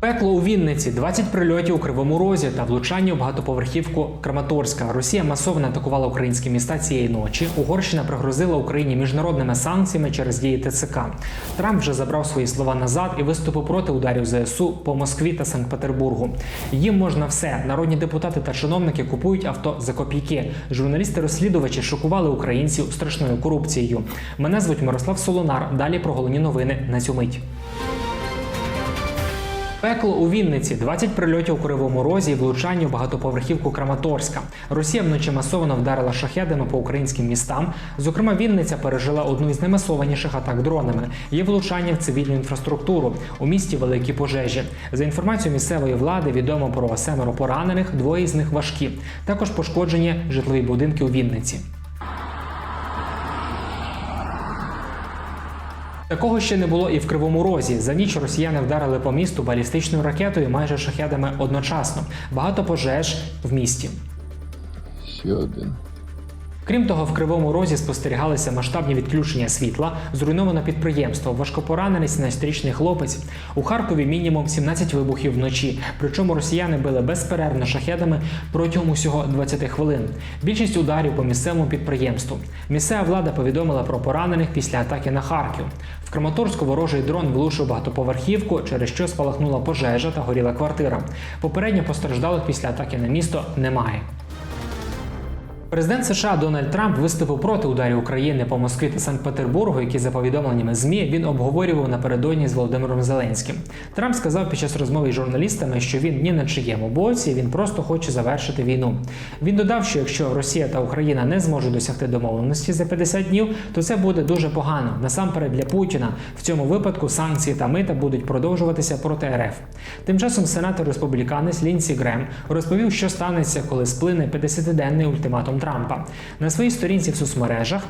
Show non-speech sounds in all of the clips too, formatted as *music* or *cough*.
Пекло у Вінниці, 20 прильотів у Кривому Розі та влучання у багатоповерхівку Краматорська. Росія масово атакувала українські міста цієї ночі. Угорщина пригрозила Україні міжнародними санкціями через дії ТЦК. Трамп вже забрав свої слова назад і виступив проти ударів ЗСУ по Москві та Санкт-Петербургу. Їм можна все. Народні депутати та чиновники купують авто за копійки. Журналісти-розслідувачі шокували українців страшною корупцією. Мене звуть Мирослав Солонар. Далі про головні новини на цю мить. Пекло у Вінниці, 20 прильотів у Кривому Розі і влучання у багатоповерхівку Краматорська. Росія вночі масово вдарила шахедами по українським містам. Зокрема, Вінниця пережила одну із наймасованіших атак дронами. Є влучання в цивільну інфраструктуру. У місті великі пожежі. За інформацією місцевої влади, відомо про семеро поранених, двоє з них важкі. Також пошкоджені житлові будинки у Вінниці. Такого ще не було і в Кривому Розі. За ніч росіяни вдарили по місту балістичною ракетою майже шахедами одночасно. Багато пожеж в місті. Ще один. Крім того, в Кривому Розі спостерігалися масштабні відключення світла, зруйновано підприємство, важкопоранений 17-річний хлопець. У Харкові мінімум 17 вибухів вночі. Причому росіяни били безперервно шахедами протягом усього 20 хвилин. Більшість ударів по місцевому підприємству. Місцева влада повідомила про поранених після атаки на Харків. В Краматорську ворожий дрон влучив багатоповерхівку, через що спалахнула пожежа та горіла квартира. Попередньо постраждалих після атаки на місто немає. Президент США Дональд Трамп виступив проти ударів України по Москві та Санкт-Петербургу, які за повідомленнями ЗМІ він обговорював напередодні з Володимиром Зеленським. Трамп сказав під час розмови з журналістами, що він ні на чиєму боці, він просто хоче завершити війну. Він додав, що якщо Росія та Україна не зможуть досягти домовленості за 50 днів, то це буде дуже погано. Насамперед для Путіна в цьому випадку санкції та мита будуть продовжуватися проти РФ. Тим часом сенатор республіканець Лінсі Грем розповів, що станеться, коли сплине 50-денний ультиматум Трампа. На своїй сторінці в соцмережах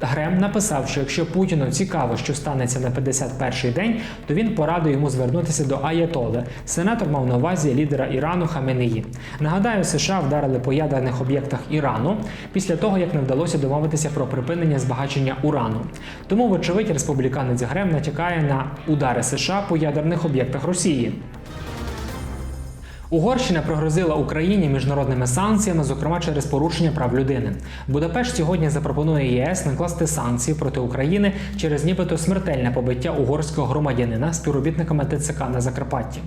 Грем написав, що якщо Путіну цікаво, що станеться на 51-й день, то він порадив йому звернутися до Аятоли. Сенатор мав на увазі лідера Ірану Хаменеї. Нагадаю, США вдарили по ядерних об'єктах Ірану після того, як не вдалося домовитися про припинення збагачення урану. Тому, вочевидь, республіканець Грем натякає на удари США по ядерних об'єктах Росії. Угорщина пригрозила Україні міжнародними санкціями, зокрема через порушення прав людини. Будапешт сьогодні запропонує ЄС накласти санкції проти України через нібито смертельне побиття угорського громадянина співробітниками ТЦК на Закарпатті.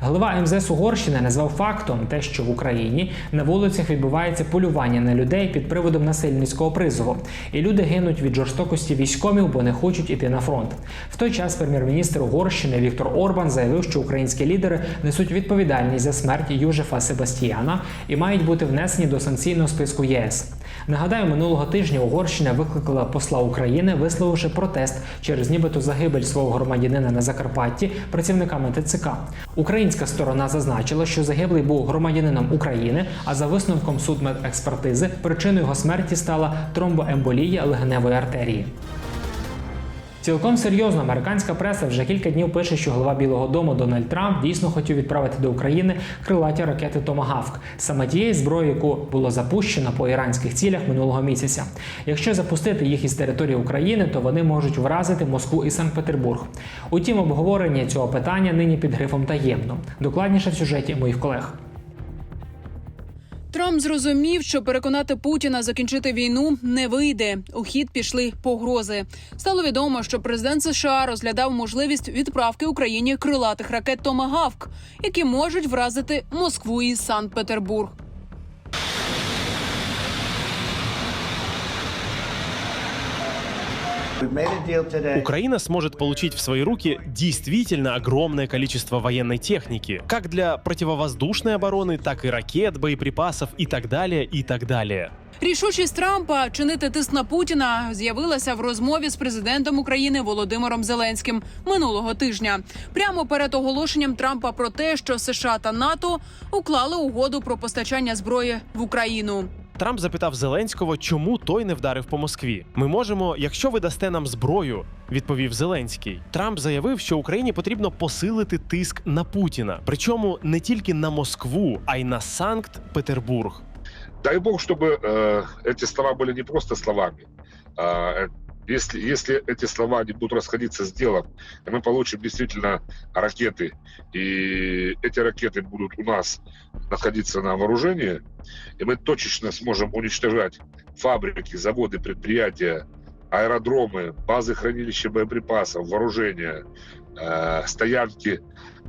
Глава МЗС Угорщини назвав фактом те, що в Україні на вулицях відбувається полювання на людей під приводом насильницького призову, і люди гинуть від жорстокості військомів, бо не хочуть іти на фронт. В той час прем'єр-міністр Угорщини Віктор Орбан заявив, що українські лідери несуть відповідальність за смерть Южефа Себастіяна і мають бути внесені до санкційного списку ЄС. Нагадаю, минулого тижня Угорщина викликала посла України, висловивши протест через нібито загибель свого громадянина на Закарпатті працівниками ТЦК. Українська сторона зазначила, що загиблий був громадянином України, а за висновком судмедекспертизи причиною його смерті стала тромбоемболія легеневої артерії. Цілком серйозно американська преса вже кілька днів пише, що голова Білого Дому Дональд Трамп дійсно хотів відправити до України крилаті ракети Томагавк, саме тієї зброї, яку було запущено по іранських цілях минулого місяця. Якщо запустити їх із території України, то вони можуть вразити Москву і Санкт-Петербург. Утім, обговорення цього питання нині під грифом таємно. Докладніше в сюжеті моїх колег. Трамп зрозумів, що переконати Путіна закінчити війну не вийде. У хід пішли погрози. Стало відомо, що президент США розглядав можливість відправки Україні крилатих ракет Томагавк, які можуть вразити Москву і Санкт-Петербург. Украина сможет получить в свои руки действительно огромное количество военной техники, как для противовоздушной обороны, так и ракет, боеприпасов и так далее, и так далее. Рішучість Трампа чинити тиск на Путіна з'явилася в розмові з президентом України Володимиром Зеленським минулого тижня. Прямо перед оголошенням Трампа про те, що США та НАТО уклали угоду про постачання зброї в Україну. Трамп запитав Зеленського, чому той не вдарив по Москві. Ми можемо, якщо ви дасте нам зброю, відповів Зеленський. Трамп заявив, що Україні потрібно посилити тиск на Путіна, причому не тільки на Москву, а й на Санкт-Петербург. Дай бог, чтобы э, эти слова были не просто словами. А, э, Если, если эти слова не будут расходиться с делом, мы получим действительно ракеты, и эти ракеты будут у нас находиться на вооружении, и мы точечно сможем уничтожать фабрики, заводы, предприятия, аэродромы, базы хранилища боеприпасов, вооружения, э, стоянки,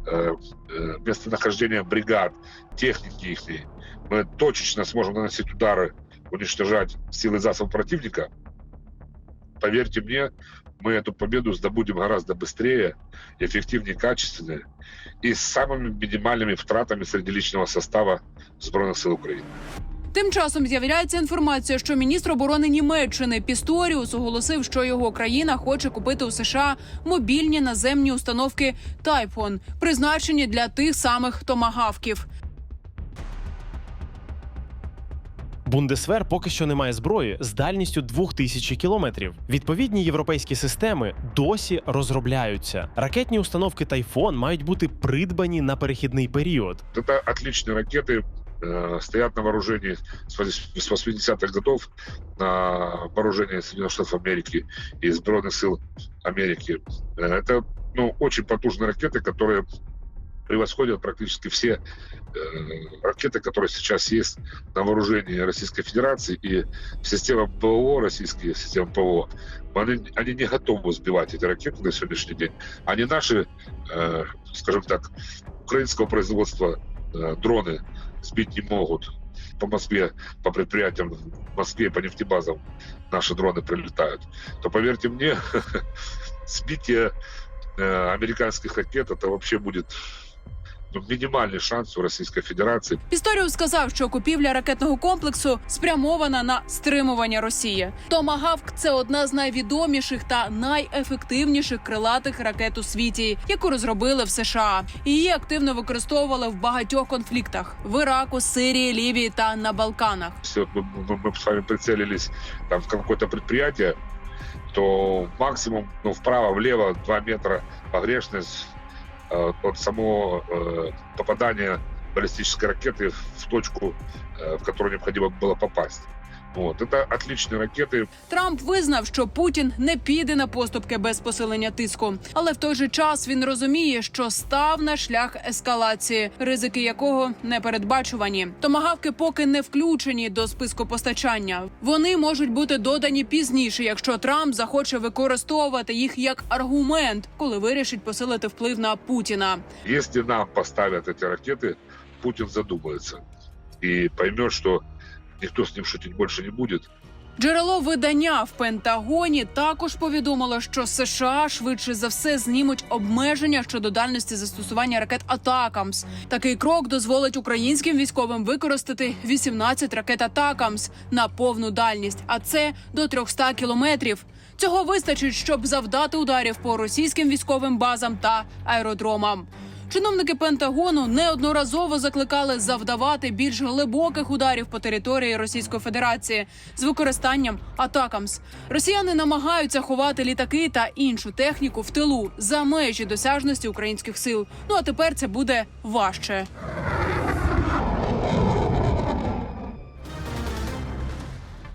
э, э, местонахождения бригад, техники их. Мы точечно сможем наносить удары, уничтожать силы засоб противника. Поверьте мне, мы эту победу сдобудем гораздо быстрее, эффективнее, качественнее и с самыми минимальными втратами среди личного состава Збройних сил України. Тим часом з'являється інформація, що міністр оборони Німеччини Пісторіус оголосив, що його країна хоче купити у США мобільні наземні установки Тайфон, призначені для тих самих томагавків. Бундесвер поки що не має зброї з дальністю 2000 кілометрів. Відповідні європейські системи досі розробляються. Ракетні установки Тайфон мають бути придбані на перехідний період. Это отличные ракеты, э, стоят на вооружении с вось- с 80-х годов на вооружении Соединенных Штатов Америки и Збройных сил Америки. Э, Это ну, очень потужные ракеты, которые превосходят практически все э, ракеты, которые сейчас есть на вооружении Российской Федерации и система ПВО, российские системы ПВО, они, они не готовы сбивать эти ракеты на сегодняшний день. Они наши, э, скажем так, украинского производства э, дроны сбить не могут. По Москве, по предприятиям в Москве, по нефтебазам наши дроны прилетают. То поверьте мне, *laughs* сбитие э, американских ракет это вообще будет ну, минимальный шанс у Российской Федерации Пісторіус сказав, що купівля ракетного комплексу спрямована на стримування Росії. Томагавк це одна з найвідоміших та найефективніших крилатих ракет у світі, яку розробили в США. Її активно використовували в багатьох конфліктах в Іраку, Сирії, Лівії та на Балканах. если вот мы, мы- мы с вами прицелились там в какое-то предприятие, то максимум ну, вправо-влево 2 метра погрешность э, от самого э, попадания баллистической ракеты в точку, э, в которую необходимо было попасть. Вот. Это отличные ракеты, Трамп визнав, що Путін не піде на поступки без посилення тиску, але в той же час він розуміє, що став на шлях ескалації, ризики якого непередбачувані. Томагавки поки не включені до списку постачання. Вони можуть бути додані пізніше, якщо Трамп захоче використовувати їх як аргумент, коли вирішить посилити вплив на Путіна. Если нам поставят эти ракеты, Путин задумается и поймет, что никто с ним шутить больше не будет. Джерело видання в Пентагоні також повідомило, що США швидше за все знімуть обмеження щодо дальності застосування ракет Атакамс. Такий крок дозволить українським військовим використати 18 ракет Атакамс на повну дальність, а це до 300 кілометрів. Цього вистачить, щоб завдати ударів по російським військовим базам та аеродромам. Чиновники Пентагону неодноразово закликали завдавати більш глибоких ударів по території Російської Федерації з використанням атакамс. Росіяни намагаються ховати літаки та іншу техніку в тилу за межі досяжності українських сил. Ну а тепер це буде важче.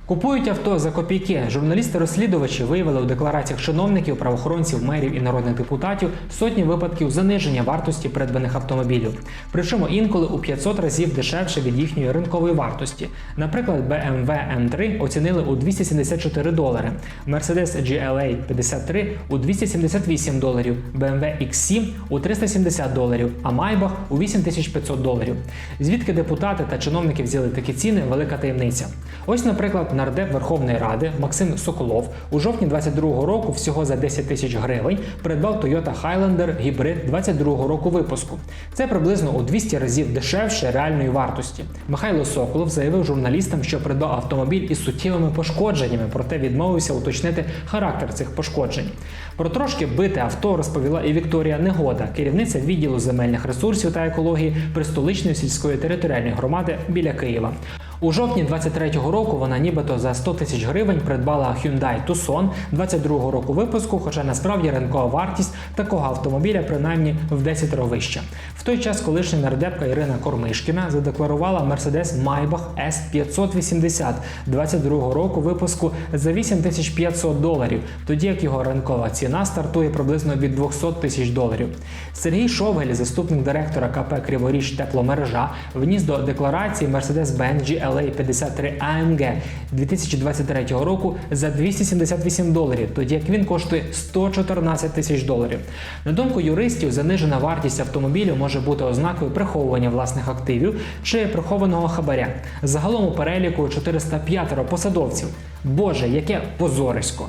Купують авто за копійки. Журналісти-розслідувачі виявили у деклараціях чиновників, правоохоронців, мерів і народних депутатів сотні випадків заниження вартості придбаних автомобілів. Причому інколи у 500 разів дешевше від їхньої ринкової вартості. Наприклад, BMW M3 оцінили у 274 долари, Mercedes GLA 53 у 278 доларів, BMW X7 у 370 доларів, а Maybach у 8500 доларів. Звідки депутати та чиновники взяли такі ціни велика таємниця. Ось, наприклад, нардеп Верховної Ради Максим Соколов у жовтні 22-го року всього за 10 тисяч гривень придбав Toyota Highlander гібрид 22-го року випуску. Це приблизно у 200 разів дешевше реальної вартості. Михайло Соколов заявив журналістам, що придбав автомобіль із суттєвими пошкодженнями, проте відмовився уточнити характер цих пошкоджень. Про трошки бите авто розповіла і Вікторія Негода, керівниця відділу земельних ресурсів та екології Пристоличної сільської територіальної громади біля Києва. У жовтні 23-го року вона нібито за 100 тисяч гривень придбала Hyundai Tucson 22-го року випуску, хоча насправді ринкова вартість такого автомобіля принаймні в 10 вища. Той час колишня нардепка Ірина Кормишкіна задекларувала Mercedes Maybach S580 22-го року випуску за 8500 доларів, тоді як його ринкова ціна стартує приблизно від 200 тисяч доларів. Сергій Шовгель, заступник директора КП Криворіж тепломережа, вніс до декларації Mercedes-Benz GLA 53 AMG 2023 року за 278 доларів, тоді як він коштує 114 тисяч доларів. На думку юристів, занижена вартість автомобілю може бути ознакою приховування власних активів чи прихованого хабаря. Загалом у переліку 405 посадовців. Боже, яке позорисько!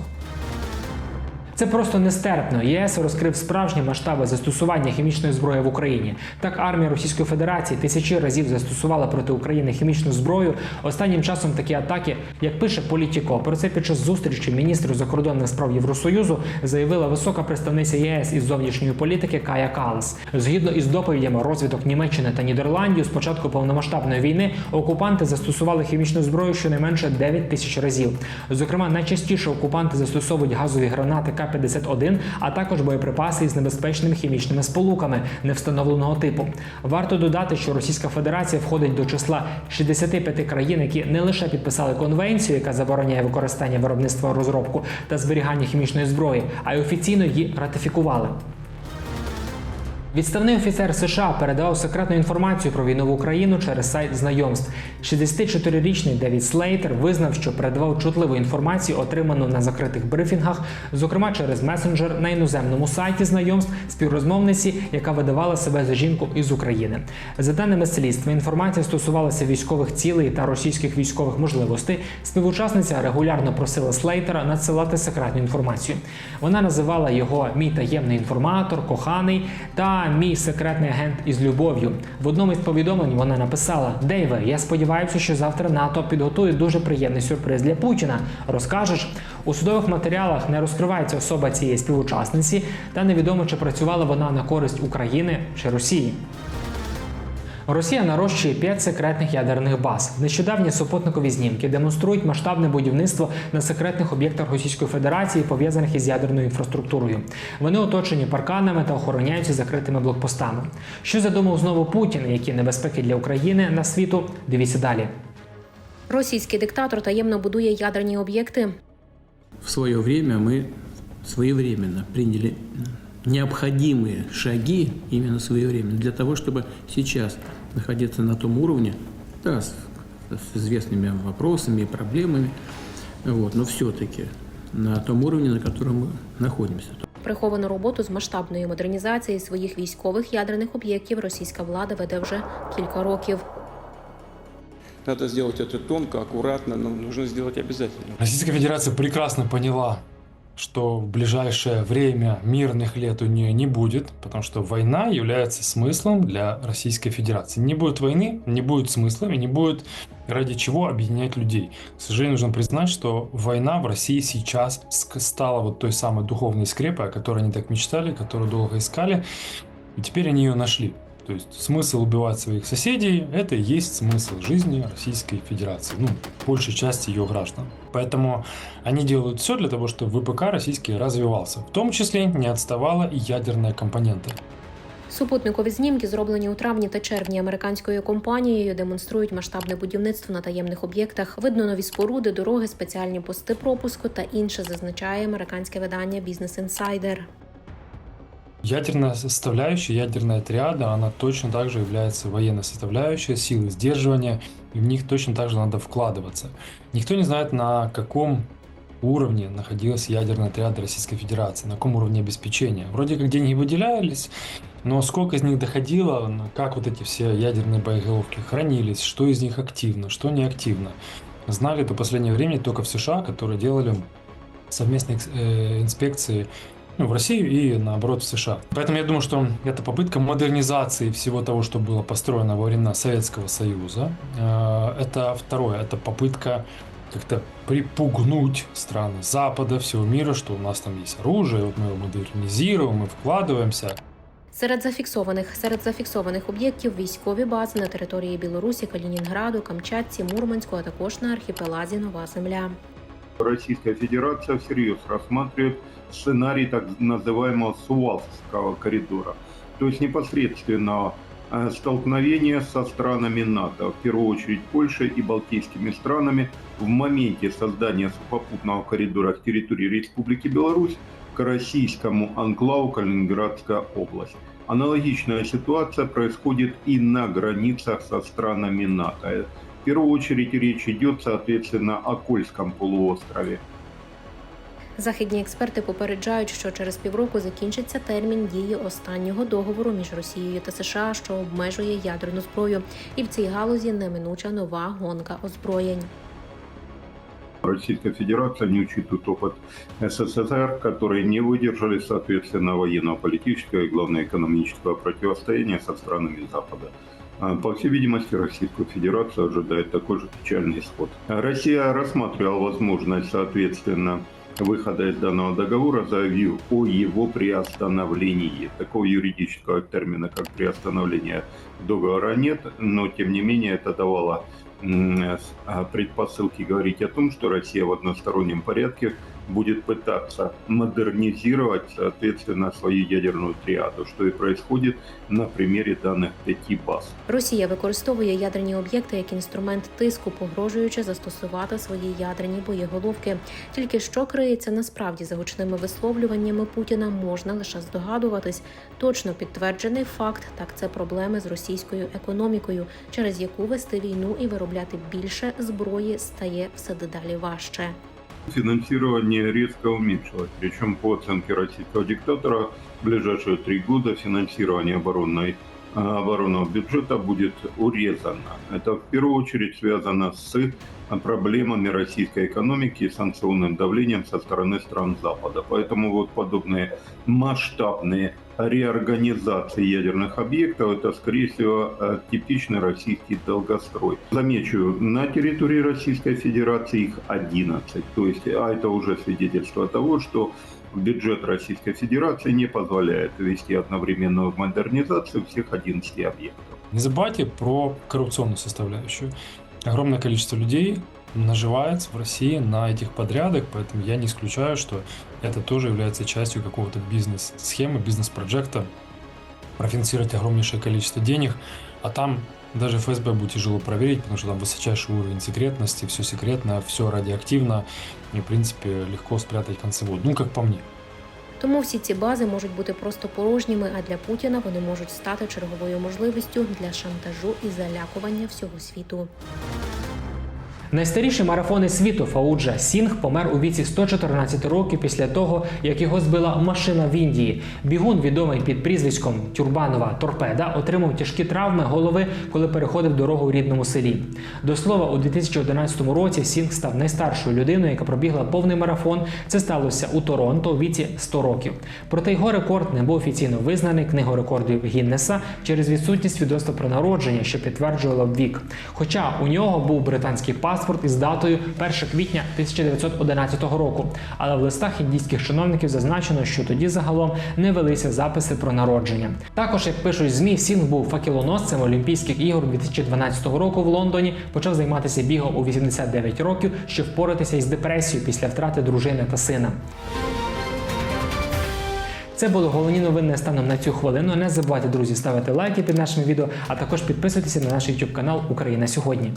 Це просто нестерпно. ЄС розкрив справжні масштаби застосування хімічної зброї в Україні. Так армія Російської Федерації тисячі разів застосувала проти України хімічну зброю. Останнім часом такі атаки, як пише Політіко, про це під час зустрічі міністру закордонних справ Євросоюзу заявила висока представниця ЄС із зовнішньої політики Кая Калас. Згідно із доповідями розвідок Німеччини та Нідерландів, з початку повномасштабної війни окупанти застосували хімічну зброю щонайменше 9 тисяч разів. Зокрема, найчастіше окупанти застосовують газові гранати К-51, а також боєприпаси із небезпечними хімічними сполуками невстановленого типу. Варто додати, що Російська Федерація входить до числа 65 країн, які не лише підписали конвенцію, яка забороняє використання виробництва розробку та зберігання хімічної зброї, а й офіційно її ратифікували. Відставний офіцер США передавав секретну інформацію про війну в Україну через сайт знайомств. 64-річний Девід Слейтер визнав, що передавав чутливу інформацію, отриману на закритих брифінгах, зокрема через месенджер на іноземному сайті знайомств співрозмовниці, яка видавала себе за жінку із України. За даними слідства, інформація стосувалася військових цілей та російських військових можливостей. Співучасниця регулярно просила Слейтера надсилати секретну інформацію. Вона називала його мій таємний інформатор, коханий та мій секретний агент із любов'ю. В одному із повідомлень вона написала: Дейве, я сподіваюся, що завтра НАТО підготує дуже приємний сюрприз для Путіна. Розкажеш у судових матеріалах не розкривається особа цієї співучасниці, та невідомо чи працювала вона на користь України чи Росії. Росія нарощує 5 секретних ядерних баз. Нещодавні супутникові знімки демонструють масштабне будівництво на секретних об'єктах Російської Федерації, пов'язаних із ядерною інфраструктурою. Вони оточені парканами та охороняються закритими блокпостами. Що задумав знову Путін, і які небезпеки для України на світу? Дивіться далі. Російський диктатор таємно будує ядерні об'єкти. в свое время мы своевременно приняли необходимые шаги именно своевременно для того, чтобы сейчас находиться на том уровне, да, с, с известными вопросами и проблемами, вот, но все-таки на том уровне, на котором мы находимся. Приховану роботу з масштабної модернізації своїх військових ядерних об'єктів російська влада веде вже кілька років. Надо сделать это тонко, аккуратно, но нужно сделать обязательно. Российская Федерация прекрасно поняла, что в ближайшее время мирных лет у нее не будет, потому что война является смыслом для Российской Федерации. Не будет войны, не будет смысла и не будет ради чего объединять людей. К сожалению, нужно признать, что война в России сейчас стала вот той самой духовной скрепой, о которой они так мечтали, которую долго искали, и теперь они ее нашли. То есть смысл убивать своих соседей – это и есть смысл жизни Российской Федерации, ну, большей части ее граждан. Поэтому они делают все для того, чтобы ВПК российский развивался. В том числе не отставала и ядерная компонента. Супутникові знімки, зроблені у травні та червні американською компанією, демонструють масштабне будівництво на таємних об'єктах. Видно нові споруди, дороги, спеціальні пости пропуску та інше, зазначає американське видання Business Insider. Ядерная составляющая, ядерная триада, она точно так же является военной составляющей, силы сдерживания, и в них точно так же надо вкладываться. Никто не знает, на каком уровне находилась ядерная триада Российской Федерации, на каком уровне обеспечения. Вроде как деньги выделялись, но сколько из них доходило, ну, как вот эти все ядерные боеголовки хранились, что из них активно, что не активно. Знали до последнего времени только в США, которые делали совместные э, инспекции ну, в Россию и наоборот в США. Поэтому я думаю, что это попытка модернизации всего того, что было построено во времена Советского Союза. Э, Это второе, это попытка как-то припугнуть страны Запада, всего мира, что у нас там есть оружие, вот мы его модернизируем, мы вкладываемся. Серед зафіксованих серед зафіксованих об'єктів військові бази на території Білорусі, Калінінграду, Камчатці, Мурманську, а також на архіпелазі Нова Земля. Российская Федерация всерьез рассматривает сценарий так называемого Сувалского коридора, то есть непосредственно э, столкновение со странами НАТО, в первую очередь Польшей и балтийскими странами в моменте создания сухопутного коридора с территории Республики Беларусь к российскому анклаву Калининградская область. Аналогичная ситуация происходит и на границах со странами НАТО. В первую очередь речь идет, соответственно, о Кольском полуострове. Західні експерти попереджають, що через півроку закінчиться термін дії останнього договору між Росією та США, що обмежує ядерну зброю, і в цій галузі неминуча нова гонка озброєнь. Российская Федерация не учитывает опыт СССР, которые не выдержали, соответственно, военно-политического и, главное, экономического противостояния со странами Запада. А, По всей видимости, Российскую Федерацию ожидает такой же печальный исход. Россия рассматривала возможность, соответственно, выхода из данного договора, заявив о его приостановлении. Такого юридического термина, как приостановление договора нет, но, тем не менее, это давало а, предпосылки говорить о том, что Россия в одностороннем порядке будет пытаться модернизировать, соответственно, свою ядерную триаду, что и происходит на примере данных пяти баз. Росія використовує ядерні об'єкти як інструмент тиску, погрожуючи застосувати свої ядерні боєголовки. Тільки що криється насправді за гучними висловлюваннями Путіна, можна лише здогадуватись. Точно підтверджений факт так це проблеми з російською економікою, через яку вести війну і виробляти більше зброї стає все дедалі важче. Финансирование резко уменьшилось. Причем по оценке российского диктатора в ближайшие три года финансирование оборонной, а, оборонного бюджета будет урезано. Это в первую очередь связано с проблемами российской экономики и санкционным давлением со стороны стран Запада. Поэтому вот подобные масштабные реорганизации ядерных объектов это, скорее всего, э, типичный российский долгострой. Замечу, на территории Российской Федерации их 11. То есть, а это уже свидетельство того, что бюджет Российской Федерации не позволяет вести одновременную модернизацию всех 11 объектов. Не забывайте про коррупционную составляющую. Огромное количество людей наживается в России на этих подрядах, поэтому я не исключаю, что это тоже является частью какого-то бизнес-схемы, бизнес-проекта, профинансировать огромнейшее количество денег, а там даже ФСБ будет тяжело проверить, потому что там высочайший уровень секретности, все секретно, все радиоактивно, и, в принципе, легко спрятать концевод. Ну, как по мне. Тому всі ці бази можуть бути просто порожніми, а для Путіна вони можуть стати черговою можливістю для шантажу і залякування всього світу. Найстаріший марафони світу Фауджа Сінг помер у віці 114 років після того, як його збила машина в Індії. Бігун, відомий під прізвиськом Тюрбанова Торпеда, отримав тяжкі травми голови, коли переходив дорогу у рідному селі. До слова, у 2011 році Сінг став найстаршою людиною, яка пробігла повний марафон. Це сталося у Торонто у віці 100 років. Проте його рекорд не був офіційно визнаний книгою рекордів Гіннеса через відсутність свідоцтва про народження, що підтверджувало вік. Хоча у нього був британський паспорт із датою 1 квітня 1911 року. Але в листах індійських чиновників зазначено, що тоді загалом не велися записи про народження. Також, як пишуть змі, Сінг був факелоносцем Олімпійських ігор 2012 року в Лондоні. Почав займатися бігом у 89 років, щоб впоратися із депресією після втрати дружини та сина. Це були головні новини станом на цю хвилину. Не забувайте, друзі, ставити лайки під нашими відео, а також підписуйтеся на наш YouTube канал Україна сьогодні.